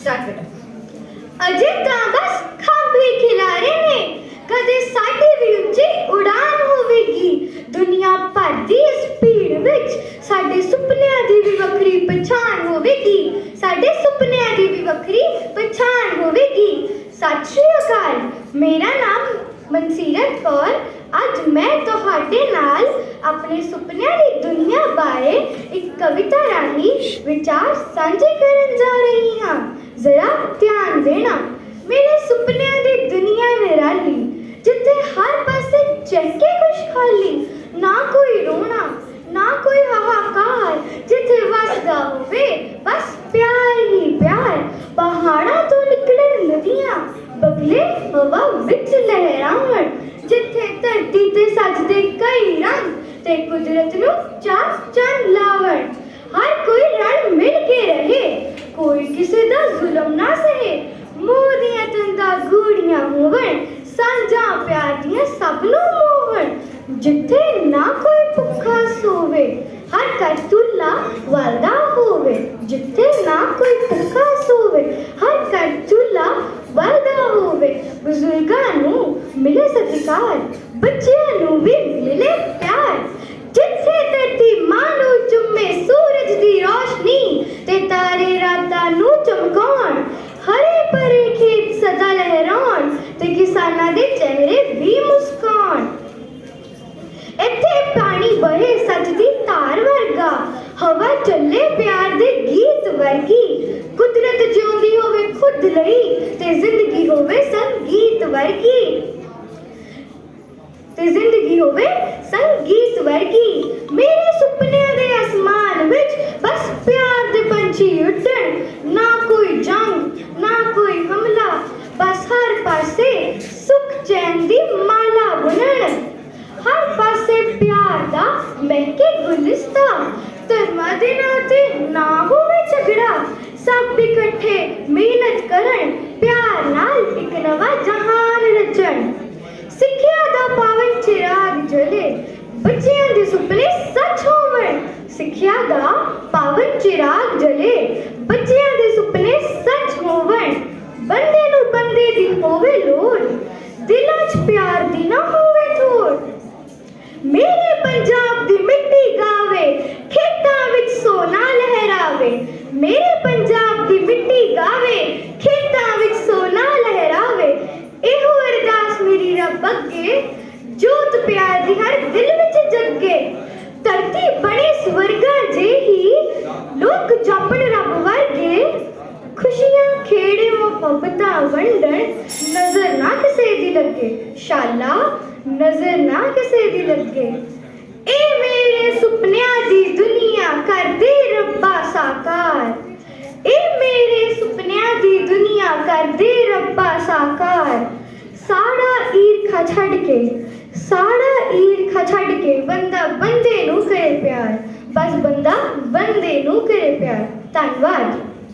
Start ਬੇਟਾ ਅਜੇ ਤਾਂ ਬਸ ਖਾਂਬੇ ਖਿਲਾਰੇ ਨੇ ਕਦੇ ਸਾਡੀ ਵੀ ਉੱਚੀ ਉਡਾਨ ਹੋਵੇਗੀ ਦੁਨੀਆ ਭਰ ਦੀ ਇਸ ਭੀੜ ਵਿੱਚ ਸਾਡੇ ਸੁਪਨਿਆਂ ਦੀ ਵੀ ਵੱਖਰੀ ਪਛਾਣ ਹੋਵੇਗੀ ਸਾਡੇ ਸੁਪਨਿਆਂ ਦੀ ਵੀ ਵੱਖਰੀ ਪਛਾਣ ਹੋਵੇਗੀ ਸਤਿ ਸ਼੍ਰੀ ਅਕਾਲ ਮੇਰਾ ਨਾਮ ਮਨਸੀਰਤ ਕੌਰ ਅੱਜ ਮੈਂ ਤੁਹਾਡੇ ਨਾਲ ਆਪਣੇ ਸੁਪਨਿਆਂ ਦੀ ਦੁਨੀਆ ਬਾਰੇ ਇੱਕ ਕਵਿਤਾ ਰਾਹੀਂ ਵਿਚਾਰ ਸਾਂਝੇ ਕਰਨ ਜਾ ਰਹੀ ਹਾਂ ਜ਼ਰਾ ਧਿਆਨ ਦੇਣਾ ਮੇਰੇ ਸੁਪਨਿਆਂ ਦੀ ਦੁਨੀਆ ਨਿਰਾਲੀ ਜਿੱਥੇ ਹਰ ਪਾਸੇ ਚਹਿਕੇ ਖੁਸ਼ਹਾਲੀ ਨਾ ਕੋਈ ਰੋਣਾ ਨਾ ਕੋਈ ਹਾਹਾਕਾਰ ਜਿੱਥੇ ਵਸਦਾ ਹੋਵੇ ਬਸ ਪਿਆਰ ਹੀ ਪਿਆਰ ਪਹਾੜਾਂ ਤੋਂ ਨਿਕਲਣ ਨਦੀਆਂ ਬਗਲੇ ਹਵਾ ਵਿੱਚ ਲਹਿਰਾਉਣ ਜਿੱਥੇ ਧਰਤੀ ਤੇ ਸਜਦੇ ਕਈ ਰੰਗ ਤੇ ਕੁਦਰਤ ਨੂੰ ਚਾਰ ਚੰਨ ਲਾਵਣ ਹਰ ਕੋਈ ਰਲ ਮਿਲ ਕੇ ਰਹੇ ਕੋਈ ਕਿਸੇ ਦਾ ਜ਼ੁਲਮ ਨਾ ਸਹੇ ਮੋਹ ਦੀਆਂ ਤੰਦਾਂ ਗੂੜੀਆਂ ਹੋਵਣ ਸਾਂਝਾਂ ਪਿਆਰ ਦੀਆਂ ਸਭ ਨੂੰ ਮੋਹਣ ਜਿੱਥੇ ਨਾ ਕੋਈ ਭੁੱਖਾ ਸੋਵੇ ਹਰ ਘਰ ਚੁੱਲ੍ਹਾ ਵਲਦਾ ਹੋਵੇ ਜਿੱਥੇ ਨਾ ਕੋਈ ਭੁੱਖਾ ਸੋਵੇ ਹਰ ਘਰ ਚੁੱਲ੍ਹਾ ਵਲਦਾ ਹੋਵੇ ਬਜ਼ੁਰਗਾਂ ਨੂੰ ਮਿਲੇ ਸਤਿਕਾਰ ਬੱਚਿਆਂ ਨੂੰ ਵੀ ਮਿਲੇ ਪਿਆਰ ਜਿੱਥੇ ਧਰਤੀ ਮਾਂ ਨੂੰ ਚੁੰਮੇ ਸੂਰਜ ਦੀ ਰੋਸ਼ਨੀ ਤੇ ਤਾਰੇ ਰਾਤਾਂ ਨੂੰ ਚਮਕਾਉਣ ਹਰੇ ਭਰੇ ਖੇਤ ਸਦਾ ਲਹਿਰਾਉਣ ਤੇ ਕਿਸਾਨਾਂ ਦੇ ਚਿਹਰੇ ਵੀ ਮੁਸਕਾਉਣ ਇੱਥੇ ਪਾਣੀ ਬਹੇ ਸੱਚ ਦੀ ਧਾਰ ਵਰਗਾ ਹਵਾ ਚੱਲੇ ਪਿਆਰ ਦੇ ਗੀਤ ਵਰਗੀ ਕੁਦਰਤ ਜਿਉਂਦੀ ਹੋਵੇ ਖੁਦ ਲਈ ਤੇ ਜ਼ਿੰਦਗੀ ਹੋਵੇ ਸੰਗੀਤ ਵਰਗੀ कि ज़िंदगी होवे संगीत वर्गी। मेरे सुपने दे आसमान विच बस प्यार दे पंछी उड़न ना कोई जंग, ना कोई हमला, बस हर पासे सुख चैन दी माला बुनन। हर पासे प्यार दा महके गुलस्ता। धर्मा दे नाते ना होवे झगड़ा, सब इकट्ठे मेहनत करन। ਜਲੇ ਬੱਚਿਆਂ ਦੇ ਸੁਪਨੇ ਸੱਚ ਹੋਵਣ। ਸਿੱਖਿਆ ਦਾ ਪਾਵਨ ਚਿਰਾਗ ਜਲੇ ਬੱਚਿਆਂ ਦੇ ਸੁਪਨੇ ਸੱਚ ਹੋਵਣ। ਬੰਦੇ ਨੂੰ ਬੰਦੇ ਦੀ ਹੋਵੇ ਲੋੜ, ਦਿਲਾਂ 'ਚ ਪਿਆਰ ਦੀ ਨਾ ਹੋਵੇ ਥੋੜ। ਮੇਰੇ ਪੰਜਾਬ ਦੀ ਮਿੱਟੀ ਗਾਵੇ, ਖੇਤਾਂ ਵਿੱਚ ਸੋਨਾ ਲਹਿਰਾਵੇ, ਮੇਰੇ ਪਿਆਰ ਦੀ ਹਰ ਦਿਲ ਵਿੱਚ ਜੱਗੇ ਧਰਤੀ ਬਣੇ ਸਵਰਗਾ ਜਿਹੀ ਲੋਕ ਜਪਣ ਰੱਬ ਵਰਗੇ ਖੁਸ਼ੀਆਂ ਖੇੜੇ ਮੁਹੱਬਤਾਂ ਵੰਡਣ ਨਜ਼ਰ ਨਾ ਕਿਸੇ ਦੀ ਲੱਗੇ ਸ਼ਾਲਾ ਨਜ਼ਰ ਨਾ ਕਿਸੇ ਦੀ ਲੱਗੇ ਇਹ ਮੇਰੇ ਸੁਪਨਿਆਂ ਦੀ ਦੁਨੀਆ ਕਰਦੇ ਰੱਬਾ ਸਾਕਾਰ ਇਹ ਮੇਰੇ ਸੁਪਨਿਆਂ ਦੀ ਦੁਨੀਆ ਕਰਦੇ ਰੱਬਾ ਸਾਕਾਰ ਸਾੜਾ ਈਰਖਾ ਛੱਡ ਕੇ ਸਾੜਾ ਈਰਖਾ ਛੱਡ ਕੇ ਬੰਦਾ ਬੰਦੇ ਨੂੰ ਕਰੇ ਪਿਆਰ ਬਸ ਬੰਦਾ ਬੰਦੇ ਨੂੰ ਕਰੇ ਪਿਆਰ ਧੰਨਵਾਦ